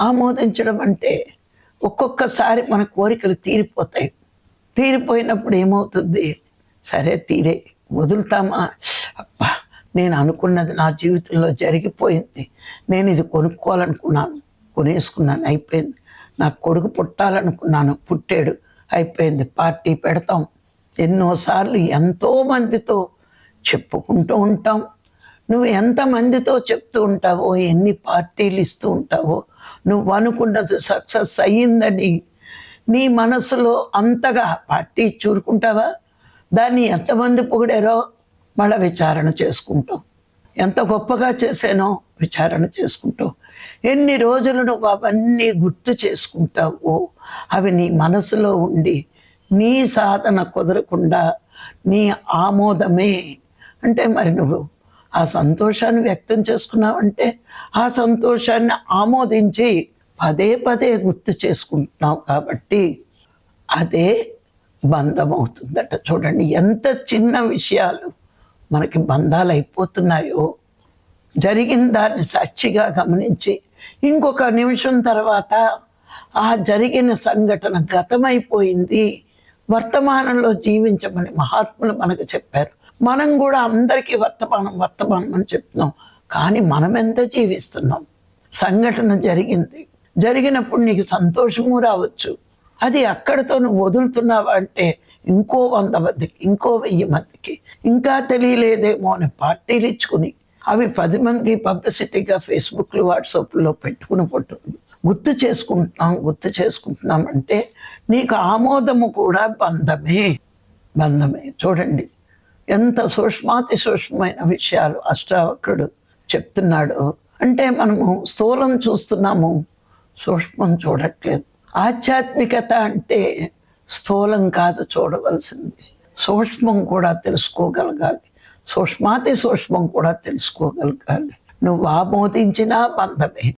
ఆమోదించడం అంటే ఒక్కొక్కసారి మన కోరికలు తీరిపోతాయి. తీరిపోయినప్పుడు ఏమవుతుంది? సరే తీరే వదులుతామా? అబ్బా నేను అనుకున్నది నా జీవితంలో జరిగిపోయింది. నేను ఇది కొనుక్కోవాలనుకున్నాను కొనేసుకున్నాను అయిపోయింది. నా కొడుకు పుట్టాలనుకున్నాను పుట్టాడు అయిపోయింది పార్టీ పెడతాం. ఎన్నోసార్లు ఎంతో మందితో చెప్పుకుంటూ ఉంటాం. నువ్వు ఎంతమందితో చెప్తూ ఉంటావో ఎన్ని పార్టీలు ఇస్తూ ఉంటావో నువ్వు అనుకున్నది సక్సెస్ అయ్యిందని నీ మనసులో అంతగా పార్టీ చూరుకుంటావా? దాన్ని ఎంతమంది పొగిడారో మళ్ళీ విచారణ చేసుకుంటాం ఎంత గొప్పగా చేశానో విచారణ చేసుకుంటావు. ఎన్ని రోజులు నువ్వు అవన్నీ గుర్తు చేసుకుంటావు అవి నీ మనసులో ఉండి నీ సాధన కుదరకుండా నీ ఆమోదమే. అంటే మరి నువ్వు ఆ సంతోషాన్ని వ్యక్తం చేసుకున్నావంటే ఆ సంతోషాన్ని ఆమోదించి పదే పదే గుర్తు చేసుకుంటున్నావు కాబట్టి అదే బంధం అవుతుందట చూడండి ఎంత చిన్న విషయాలు మనకి బంధాలు అయిపోతున్నాయో జరిగిన దాన్ని సాక్షిగా గమనించి ఇంకొక నిమిషం తర్వాత ఆ జరిగిన సంఘటన గతమైపోయింది. వర్తమానంలో జీవించమని మహాత్ములు మనకు చెప్పారు. మనం కూడా అందరికీ వర్తమానం వర్తమానం అని చెప్తున్నాం. కానీ మనం ఎంత జీవిస్తున్నాం? సంఘటన జరిగింది. జరిగినప్పుడు నీకు సంతోషము రావచ్చు. అది అక్కడితో నువ్వు వదులుతున్నావా అంటే ఇంకో వంద మందికి ఇంకో వెయ్యి మందికి ఇంకా తెలియలేదేమో అని పార్టీలు ఇచ్చుకుని అవి పది మందికి పబ్లిసిటీగా ఫేస్బుక్లు వాట్సాప్లో పెట్టుకుని ఫోటోలు గుర్తు చేసుకుంటున్నాం గుర్తు చేసుకుంటున్నాం అంటే నీకు ఆమోదము కూడా బంధమే. బంధమే. చూడండి. ఎంత సూక్ష్మాతి సూక్ష్మమైన విషయాలు అష్టావక్రుడు చెప్తున్నాడు. అంటే మనము స్థూలం చూస్తున్నాము సూక్ష్మం చూడట్లేదు. ఆధ్యాత్మికత అంటే స్థూలం కాదు చూడవలసింది. సూక్ష్మం కూడా తెలుసుకోగలగాలి. సూక్ష్మాతి సూక్ష్మం కూడా తెలుసుకోగలగాలి. నువ్వు ఆమోదించినా బంధమే.